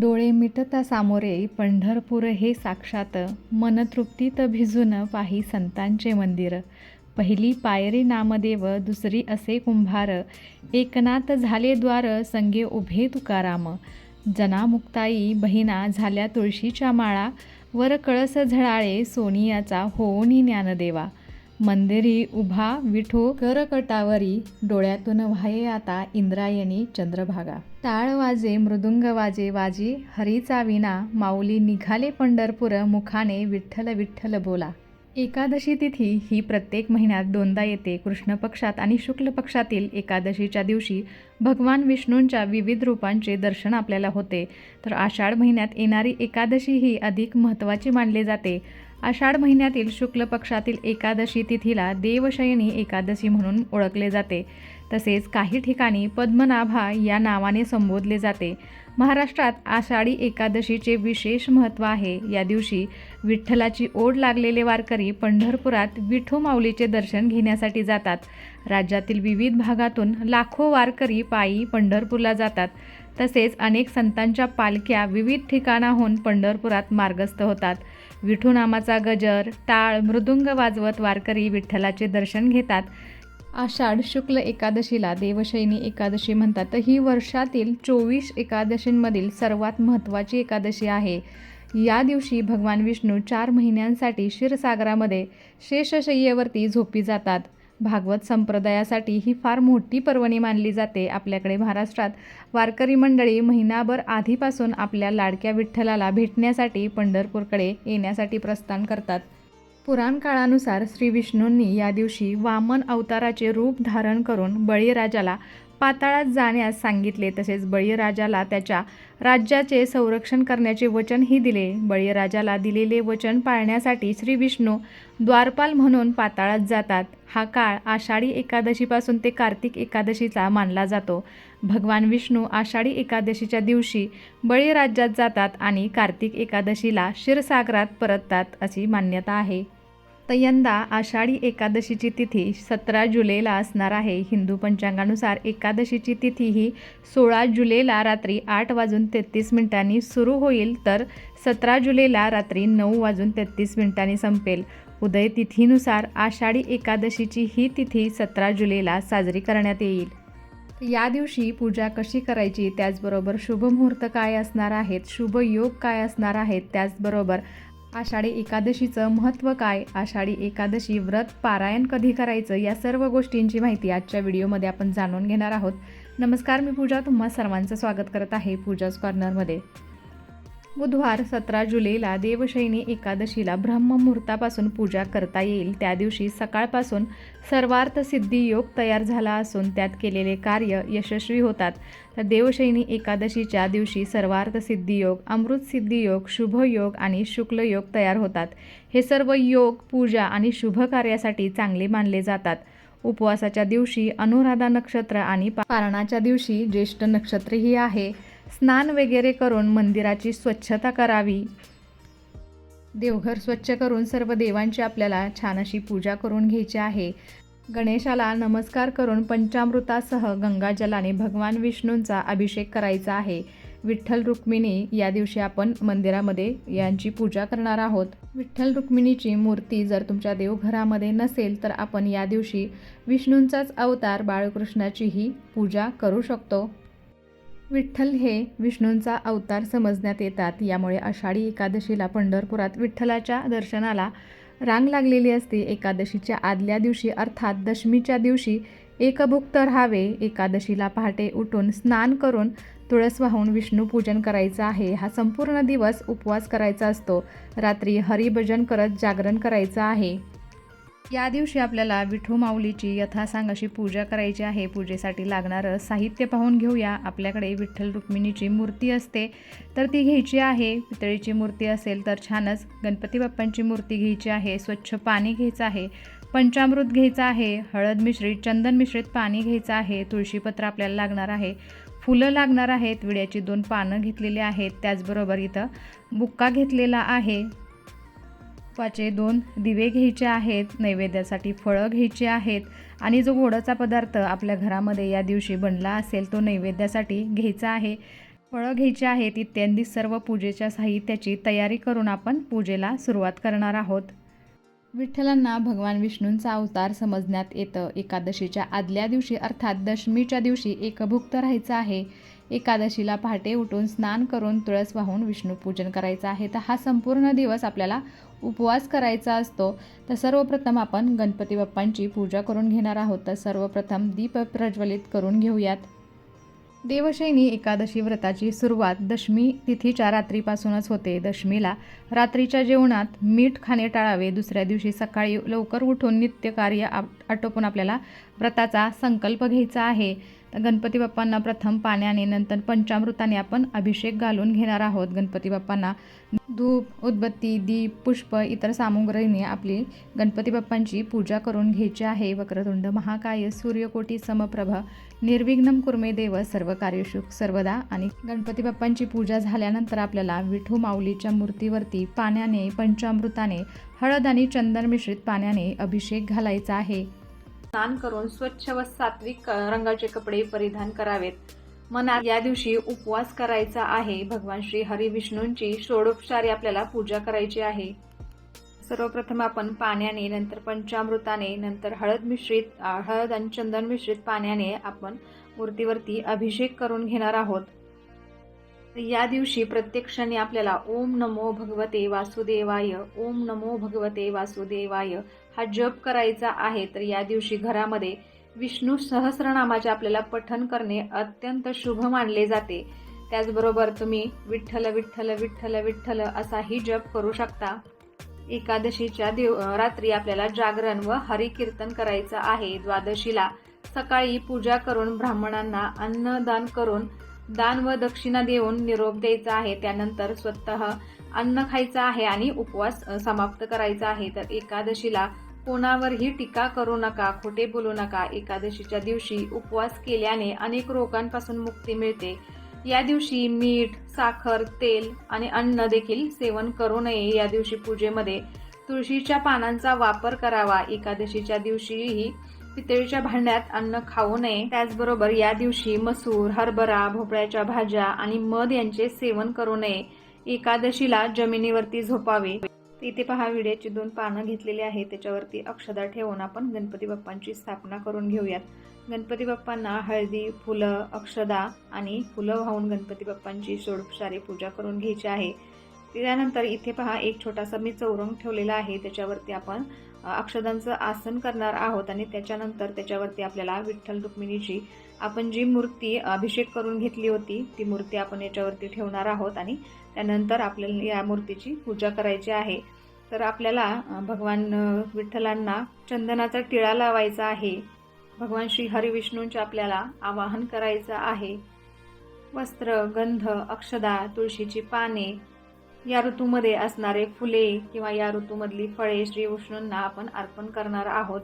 डोळे मिटता सामोरे पंढरपूर हे साक्षात मनतृप्तीत भिजून पाही संतांचे मंदिर. पहिली पायरी नामदेव दुसरी असे कुंभार. एकनाथ झाले द्वार संगे उभे तुकाराम. जनामुक्ताई बहिणा झाल्या तुळशीच्या माळा. वर कळस झळाळे सोनियाचा होऊनी ज्ञानदेवा. मंदिरी उभा विठो करकटावरी डोळ्यातून व्हाये आता इंद्रायणी चंद्रभागा. टाळ वाजे मृदुंग वाजे वाजी हरीचा विना माऊली निघाले पंढरपूर मुखाने विठ्ठल विठ्ठल बोला. एकादशी तिथी ही प्रत्येक महिन्यात दोनदा येते. कृष्ण पक्षात आणि शुक्ल पक्षातील एकादशीच्या दिवशी भगवान विष्णूंच्या विविध रूपांचे दर्शन आपल्याला होते. तर आषाढ महिन्यात येणारी एकादशी ही अधिक महत्त्वाची मानली जाते. आषाढ महिन्यातील शुक्ल पक्षातील एकादशी तिथीला देवशयनी एकादशी म्हणून ओळखले जाते. तसेच काही ठिकाणी पद्मनाभा या नावाने संबोधले जाते. महाराष्ट्रात आषाढी एकादशीचे विशेष महत्त्व आहे. या दिवशी विठ्ठलाची ओढ लागलेले वारकरी पंढरपुरात विठू माऊलीचे दर्शन घेण्यासाठी जातात. राज्यातील विविध भागातून लाखो वारकरी पायी पंढरपूरला जातात. तसेच अनेक संतांच्या पालख्या विविध ठिकाणाहून पंढरपुरात मार्गस्थ होतात. विठू नामाचा गजर टाळ मृदुंग वाजवत वारकरी विठ्ठलाचे दर्शन घेतात. आषाढ शुक्ल एकादशीला देवशयनी एकादशी म्हणतात. तर ही वर्षातील चोवीस एकादशींमधील सर्वात महत्त्वाची एकादशी आहे. या दिवशी भगवान विष्णू चार महिन्यांसाठी क्षीरसागरामध्ये शेषशय्येवरती झोपी जातात. भागवत संप्रदायासाठी ही फार मोठी पर्वणी मानली जाते. आपल्याकडे महाराष्ट्रात वारकरी मंडळी महिनाभर आधीपासून आपल्या लाडक्या विठ्ठलाला भेटण्यासाठी पंढरपूरकडे येण्यासाठी प्रस्थान करतात. पुराण काळानुसार श्री विष्णूंनी या दिवशी वामन अवताराचे रूप धारण करून बळीराजाला पाताळात जाण्यास सांगितले. तसेच बळीराजाला त्याच्या राज्याचे संरक्षण करण्याचे वचनही दिले. बळीराजाला दिलेले वचन पाळण्यासाठी श्री विष्णू द्वारपाल म्हणून पाताळात जातात. हा काळ आषाढी एकादशीपासून ते कार्तिक एकादशीचा मानला जातो. भगवान विष्णू आषाढी एकादशीच्या दिवशी बळीराज्यात जातात आणि कार्तिक एकादशीला क्षीरसागरात परततात अशी मान्यता आहे. तर यंदा आषाढी एकादशीची तिथी सतरा जुलैला असणार आहे. हिंदू पंचांगानुसार एकादशीची तिथी ही सोळा जुलैला रात्री आठ वाजून तेहतीस मिनिटांनी सुरू होईल तर सतरा जुलैला रात्री नऊ वाजून तेहतीस मिनिटांनी संपेल. उदय तिथीनुसार आषाढी एकादशीची ही तिथी सतरा जुलैला साजरी करण्यात येईल. या दिवशी पूजा कशी करायची? त्याचबरोबर शुभ मुहूर्त काय असणार आहेत? शुभ योग काय असणार आहेत? त्याचबरोबर आषाढी एकादशीचं महत्त्व काय? आषाढी एकादशी व्रत पारायण कधी करायचं? या सर्व गोष्टींची माहिती आजच्या व्हिडिओमध्ये आपण जाणून घेणार आहोत. नमस्कार मी पूजा. तुम्हा सर्वांचं स्वागत करत आहे पूजाज कॉर्नरमध्ये बुधवार सतरा जुलैला देवशयनी एकादशीला ब्रह्ममुहूर्तापासून पूजा करता येईल. त्या दिवशी सकाळपासून सर्वार्थ सिद्धी योग तयार झाला असून त्यात केलेले कार्य यशस्वी होतात. तर देवशयनी एकादशीच्या दिवशी सर्वार्थ सिद्धी योग अमृत सिद्धी योग शुभ योग आणि शुक्ल योग तयार होतात. हे सर्व योग पूजा आणि शुभ कार्यासाठी चांगले मानले जातात. उपवासाच्या दिवशी अनुराधा नक्षत्र आणि पारणाच्या दिवशी ज्येष्ठ नक्षत्रही आहे. स्नान वगैरे करून मंदिराची स्वच्छता करावी. देवघर स्वच्छ करून सर्व देवांची आपल्याला छान अशी पूजा करून घ्यायची आहे. गणेशाला नमस्कार करून पंचामृतासह गंगाजलाने भगवान विष्णूंचा अभिषेक करायचा आहे. विठ्ठल रुक्मिणी या दिवशी आपण मंदिरामध्ये यांची पूजा करणार आहोत. विठ्ठल रुक्मिणीची मूर्ती जर तुमच्या देवघरामध्ये नसेल तर आपण या दिवशी विष्णूंचाच अवतार बाळकृष्णाचीही पूजा करू शकतो. विठ्ठल हे विष्णूंचा अवतार समजण्यात येतात. यामुळे आषाढी एकादशीला पंढरपुरात विठ्ठलाच्या दर्शनाला रांग लागलेली असते. एकादशीच्या आदल्या दिवशी अर्थात दशमीच्या दिवशी एकभुक्त राहावे. एकादशीला पहाटे उठून स्नान करून तुळस वाहून विष्णू पूजन करायचं आहे. हा संपूर्ण दिवस उपवास करायचा असतो. रात्री हरिभजन करत जागरण करायचं आहे. या दिवशी आपल्याला विठू माऊलीची यथासांग अशी पूजा करायची आहे. पूजेसाठी लागणारं साहित्य पाहून घेऊया. आपल्याकडे विठ्ठल रुक्मिणीची मूर्ती असते. तर ती घ्यायची आहे. पितळीची मूर्ती असेल तर छानच. गणपती बाप्पांची मूर्ती घ्यायची आहे. स्वच्छ पाणी घ्यायचं आहे. पंचामृत घ्यायचं आहे. हळद मिश्रित चंदन मिश्रित पाणी घ्यायचं आहे. तुळशीपत्र आपल्याला लागणार आहे. फुलं लागणार आहेत. विड्याची दोन पानं घेतलेली आहेत. त्याचबरोबर इथं बुक्का घेतलेला आहे. वाचे दोन दिवे घ्यायचे आहेत नैवेद्यासाठी फळं घ्यायची आहेत आणि जो गोडाचा पदार्थ आपल्या घरामध्ये या दिवशी बनला असेल तो नैवेद्यासाठी घ्यायचा आहे. फळं घ्यायची आहेत इत्यादी सर्व पूजेच्या साहित्याची तयारी करून आपण पूजेला सुरुवात करणार आहोत. विठ्ठलांना भगवान विष्णूंचा अवतार समजण्यात येतं. एकादशीच्या आदल्या दिवशी अर्थात दशमीच्या दिवशी एकभुक्त राहायचं आहे. एकादशीला पहाटे उठून स्नान करून तुळस वाहून विष्णूपूजन करायचं आहे. तर हा संपूर्ण दिवस आपल्याला उपवास करायचा असतो. तर सर्वप्रथम आपण गणपती बाप्पांची पूजा करून घेणार आहोत. तर सर्वप्रथम दीप प्रज्वलित करून घेऊयात. देवशैनी एकादशी व्रताची सुरुवात दशमी तिथीच्या रात्रीपासूनच होते. दशमीला रात्रीच्या जेवणात मीठ खाणे टाळावे. दुसऱ्या दिवशी सकाळी लवकर उठून नित्यकार्य आप- आटोपून आपल्याला व्रताचा संकल्प घ्यायचा आहे. तर गणपती बाप्पांना प्रथम पाण्याने नंतर पंचामृताने आपण अभिषेक घालून घेणार आहोत. गणपती बाप्पांना धूप उदबत्ती दीप पुष्प इतर सामुग्रीने आपली गणपती बाप्पांची पूजा करून घ्यायची आहे. वक्रतुंड महाकाय सूर्यकोटी समप्रभ निर्विघ्नम कुर्मे देव सर्व कार्यशुख सर्वदा. आणि गणपती बाप्पांची पूजा झाल्यानंतर आपल्याला विठू माऊलीच्या मूर्तीवरती पाण्याने पंचामृताने हळद आणि चंदन मिश्रित पाण्याने अभिषेक घालायचा आहे. स्नान करून स्वच्छ व सात्विक रंगाचे कपडे परिधान करावेत. मनात या दिवशी उपवास करायचा आहे. भगवान श्री हरी विष्णूंची षोडोपचारी आपल्याला पूजा करायची आहे. सर्वप्रथम आपण पाण्याने नंतर पंचामृताने नंतर हळद मिश्रित हळद आणि चंदन मिश्रित पाण्याने आपण मूर्तीवरती अभिषेक करून घेणार आहोत. या दिवशी प्रत्येक क्षणी आपल्याला ओम नमो भगवते वासुदेवाय ओम नमो भगवते वासुदेवाय हा जप करायचा आहे. तर या दिवशी घरामध्ये विष्णू सहस्रनामाचे आपल्याला पठन करणे अत्यंत शुभ मानले जाते. त्याचबरोबर तुम्ही विठ्ठल विठ्ठल विठ्ठल विठ्ठल असाही जप करू शकता. एकादशीच्या दिव रात्री आपल्याला जागरण व हरिकीर्तन करायचं आहे. द्वादशीला सकाळी पूजा करून ब्राह्मणांना अन्नदान करून दान व दक्षिणा देऊन निरोप द्यायचा आहे. त्यानंतर स्वतः अन्न खायचं आहे आणि उपवास समाप्त करायचा आहे. तर एकादशीला कोणावरही टीका करू नका खोटे बोलू नका. एकादशीच्या दिवशी उपवास केल्याने अनेक रोगांपासून मुक्ती मिळते. या दिवशी मीठ साखर तेल आणि अन्न देखील सेवन करू नये. या दिवशी पूजेमध्ये तुळशीच्या पानांचा वापर करावा. एकादशीच्या दिवशीही पितळीच्या भांड्यात अन्न खाऊ नये. त्याचबरोबर या दिवशी मसूर हरभरा भोपळ्याच्या भाज्या आणि मध यांचे सेवन करू नये. एकादशीला जमिनीवरती झोपावे. इथे पहा विड्याची दोन पानं घेतलेली आहेत. त्याच्यावरती अक्षदा ठेवून आपण गणपती बाप्पांची स्थापना करून घेऊयात. गणपती बाप्पांना हळदी फुलं अक्षदा आणि फुलं वाहून गणपती बाप्पांची सोडपसारी पूजा करून घ्यायची आहे. त्यानंतर इथे पहा एक छोटासा मी चौरंग ठेवलेला आहे. त्याच्यावरती आपण अक्षदांचं आसन करणार आहोत आणि त्याच्यानंतर त्याच्यावरती आपल्याला विठ्ठल रुक्मिणीची आपण जी मूर्ती अभिषेक करून घेतली होती ती मूर्ती आपण याच्यावरती ठेवणार आहोत आणि त्यानंतर आपल्याला या मूर्तीची पूजा करायची आहे. तर आपल्याला भगवान विठ्ठलांना चंदनाचा टिळा लावायचा आहे. भगवान श्री हरिविष्णूंचे आपल्याला आवाहन करायचं आहे. वस्त्र गंध अक्षदा तुळशीची पाने या ऋतूमध्ये असणारे फुले किंवा या ऋतूमधली फळे श्री विष्णूंना आपण अर्पण करणार आहोत.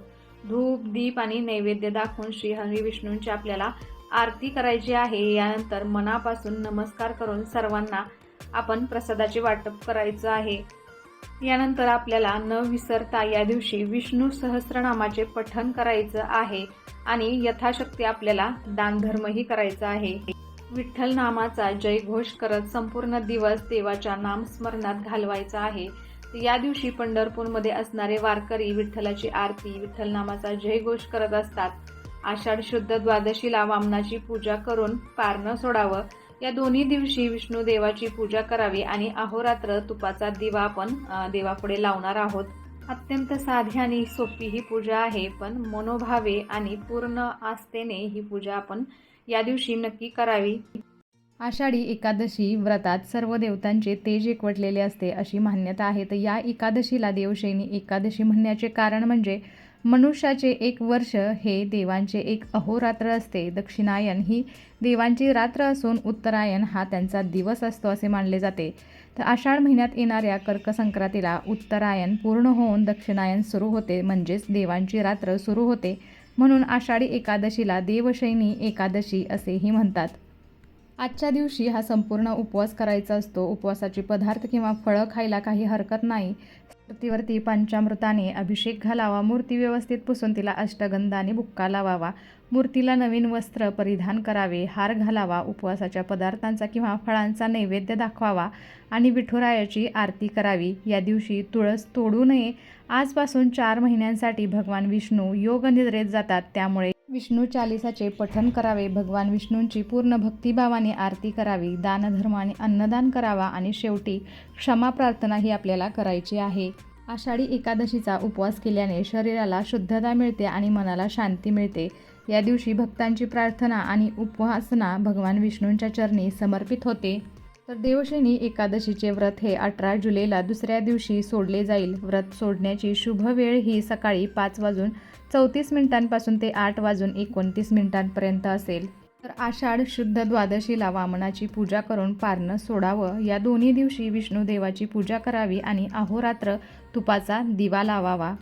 धूप दीप आणि नैवेद्य दाखवून श्री हरी विष्णूंची आपल्याला आरती करायची आहे. यानंतर मनापासून नमस्कार करून सर्वांना आपण प्रसादाचे वाटप करायचं आहे. यानंतर आपल्याला न विसरता या दिवशी विष्णू सहस्रनामाचे पठण करायचं आहे आणि यथाशक्ती आपल्याला दानधर्मही करायचा आहे. विठ्ठल नामाचा जयघोष करत संपूर्ण दिवस देवाच्या नामस्मरणात घालवायचा आहे. या दिवशी पंढरपूरमध्ये असणारे वारकरी विठ्ठलाची आरती विठ्ठल नामाचा जयघोष करत असतात. आषाढ शुद्ध द्वादशीला वामनाची पूजा करून पारणं सोडावं. या दोन्ही दिवशी विष्णू देवाची पूजा करावी आणि अहोरात्र तुपाचा दिवा आपण देवापुढे लावणार आहोत. अत्यंत साधी आणि सोपी ही पूजा आहे पण मनोभावे आणि पूर्ण आस्थेने ही पूजा आपण या दिवशी नक्की करावी. आषाढी एकादशी व्रतात सर्व देवतांचे तेज एकवटलेले असते अशी मान्यता आहे. तर या एकादशीला देवशैनी एकादशी म्हणण्याचे कारण म्हणजे मनुष्याचे एक वर्ष हे देवांचे एक अहोरात्र असते. दक्षिणायन ही देवांची रात्र असून उत्तरायण हा त्यांचा दिवस असतो असे मानले जाते. तर आषाढ महिन्यात येणाऱ्या कर्कसंक्रांतीला उत्तरायण पूर्ण होऊन दक्षिणायन सुरू होते. म्हणजेच देवांची रात्र सुरू होते. म्हणून आषाढी एकादशीला देवशैनी एकादशी असेही म्हणतात. आजच्या दिवशी हा संपूर्ण उपवास करायचा असतो. उपवासाचे पदार्थ किंवा फळं खायला काही हरकत नाही. मूर्तीवरती पंचामृताने अभिषेक घालावा. मूर्ती व्यवस्थित पुसून तिला अष्टगंधाने बुक्का लावावा. मूर्तीला नवीन वस्त्र परिधान करावे. हार घालावा. उपवासाच्या पदार्थांचा किंवा फळांचा नैवेद्य दाखवावा आणि विठुरायाची आरती करावी. या दिवशी तुळस तोडू नये. आजपासून चार महिन्यांसाठी भगवान विष्णू योग निद्रेत जातात. त्यामुळे विष्णू चालिसाचे पठण करावे भगवान विष्णूंची पूर्ण भक्तिभावाने आरती करावी दानधर्माने अन्नदान करावा आणि शेवटी क्षमा प्रार्थना ही आपल्याला करायची आहे. आषाढी एकादशीचा उपवास केल्याने शरीराला शुद्धता मिळते आणि मनाला शांती मिळते. या दिवशी भक्तांची प्रार्थना आणि उपवासना भगवान विष्णूंच्या चरणी समर्पित होते. तर देवशनी एकादशीचे व्रत हे अठरा जुलैला दुसऱ्या दिवशी सोडले जाईल. व्रत सोडण्याची शुभ वेळ ही सकाळी पाच वाजून चौतीस मिनिटांपासून ते आठ वाजून एकोणतीस मिनिटांपर्यंत असेल. तर आषाढ शुद्ध द्वादशीला वामनाची पूजा करून पारणं सोडावं. या दोन्ही दिवशी विष्णुदेवाची पूजा करावी आणि अहोरात्र तुपाचा दिवा लावावा.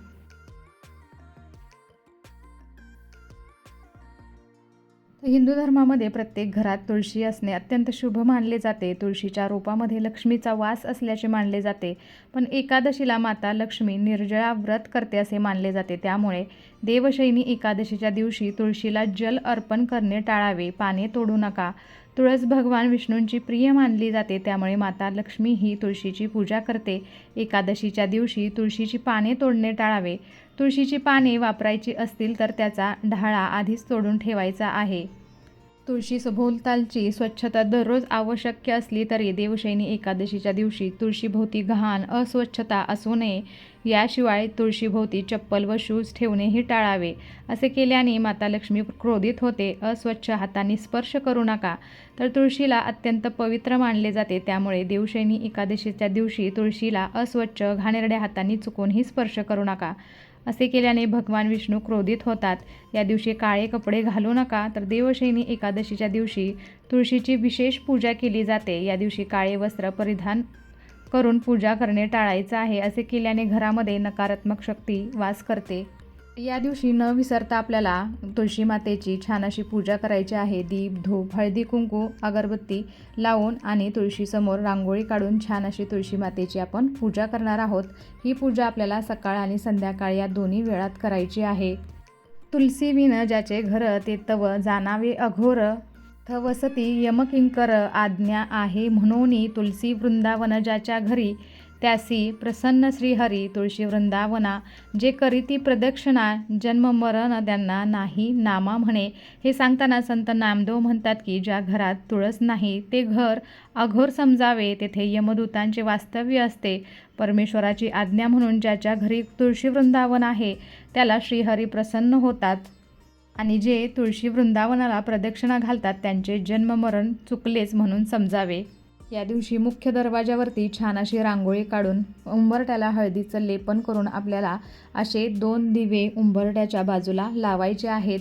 तर हिंदू धर्मामध्ये प्रत्येक घरात तुळशी असणे अत्यंत शुभ मानले जाते. तुळशीच्या रोपामध्ये लक्ष्मीचा वास असल्याचे मानले जाते. पण एकादशीला माता लक्ष्मी निर्जळा व्रत करते असे मानले जाते. त्यामुळे देवशैनी एकादशीच्या दिवशी तुळशीला जल अर्पण करणे टाळावे. पाने तोडू नका. तुळस भगवान विष्णूंची प्रिय मानली जाते. त्यामुळे माता लक्ष्मी ही तुळशीची पूजा करते. एकादशीच्या दिवशी तुळशीची पाने तोडणे टाळावे. तुळशीची पाने वापरायची असतील तर त्याचा ढाळा आधीच तोडून ठेवायचा आहे. तुळशी सभोवतालची स्वच्छता दररोज आवश्यक असली तरी देवशैनी एकादशीच्या दिवशी तुळशीभोवती घाण अस्वच्छता असू नये. याशिवाय तुळशीभोवती चप्पल व शूज ठेवणेही टाळावे. असे केल्याने माता लक्ष्मी क्रोधित होते. अस्वच्छ हातांनी स्पर्श करू नका. तर तुळशीला अत्यंत पवित्र मानले जाते. त्यामुळे देवशैनी एकादशीच्या दिवशी तुळशीला अस्वच्छ घाणेरड्या हातांनी चुकूनही स्पर्श करू नका. असे केल्याने भगवान विष्णू क्रोधित होतात. या दिवशी काळे कपडे घालू नका तर देवशैनी एकादशीच्या दिवशी तुळशीची विशेष पूजा केली जाते. या दिवशी काळे वस्त्र परिधान करून पूजा करणे टाळायचं आहे असे केल्याने घरामध्ये नकारात्मक शक्ती वास करते. या दिवशी न विसरता आपल्याला तुळशी मातेची छान अशी पूजा करायची आहे. दीप धूप हळदी कुंकू अगरबत्ती लावून आणि तुळशीसमोर रांगोळी काढून छान अशी तुळशी मातेची आपण पूजा करणार आहोत. ही पूजा आपल्याला सकाळ आणि संध्याकाळ या दोन्ही वेळात करायची आहे. तुलसी विन ज्याचे घर ते तव जाणावे अघोर. थवसती यमकिंकर आज्ञा आहे म्हणून तुलसी वृंदावन ज्याच्या घरी त्यासी प्रसन्न श्रीहरी तुळशी वृंदावना जे करीती प्रदक्षिणा जन्म मरण त्यांना नाही नामा म्हणे. हे सांगताना संत नामदेव म्हणतात की ज्या घरात तुळस नाही ते घर अघोर समजावे तेथे यमदूतांचे वास्तव्य असते. परमेश्वराची आज्ञा म्हणून ज्याच्या घरी तुळशी वृंदावन आहे त्याला श्रीहरी प्रसन्न होतात. आणि जे तुळशी वृंदावनाला प्रदक्षिणा घालतात त्यांचे जन्ममरण चुकलेच म्हणून समजावे. या दिवशी मुख्य दरवाजावरती छान अशी रांगोळी काढून उंबरट्याला हळदीचं लेपन करून आपल्याला असे दोन दिवे उंबरट्याच्या बाजूला लावायचे आहेत.